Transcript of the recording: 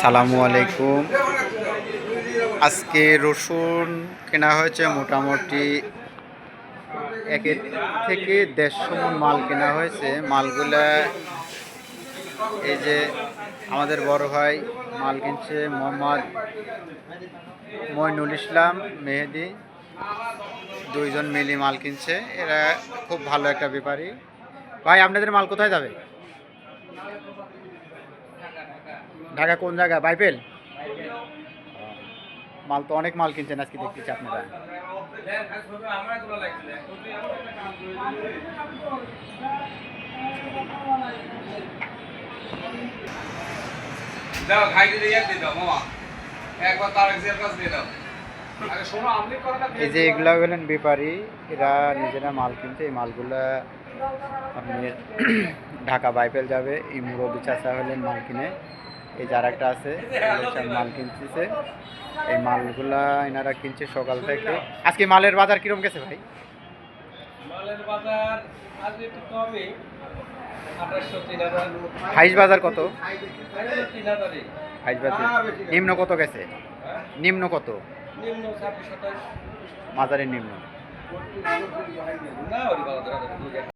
সালামু আলাইকুম। আজকে রসুন কেনা হয়েছে মোটামুটি একের থেকে দেড়শো মন মাল কেনা হয়েছে। মালগুলা এই যে আমাদের বড় ভাই মাল কিনছে মোহাম্মদ মইনুল ইসলাম মেহেদি। দুইজন মিলি মাল কিনছে। এরা খুব ভালো একটা ব্যাপারী। ভাই, আপনাদের মাল কোথায় যাবে? ঢাকা কোন জায়গা? বাইপেল? মাল তো অনেক মাল কিনছেন আজকে দেখতেছি আপনারা। দাও খাই দিলে এক দিয়ে দাও মামা। একবার তার এক্সের কাছ দিয়ে দাও। আরে শোনো আমলি করে না এই যে এগুলা হলেন ব্যাপারী এরা নিজেরা মাল কিনছে এই মালগুলা আপনার ঢাকা বাইপেল যাবে এই মুরব্বী চাষা হলেন মাল কিনে। এই যার একটা আছে মাল কিনতেছে। এই মালগুলা এনারা কিনছে সকাল থেকে। আজকে মালের বাজার কিরম গেছে ভাই? মালের বাজার আজকে একটু কমই। হাইস বাজার কত? হাইস বাজার। নিম্ন কত গেছে? নিম্ন কত? মাজারের নিম্ন।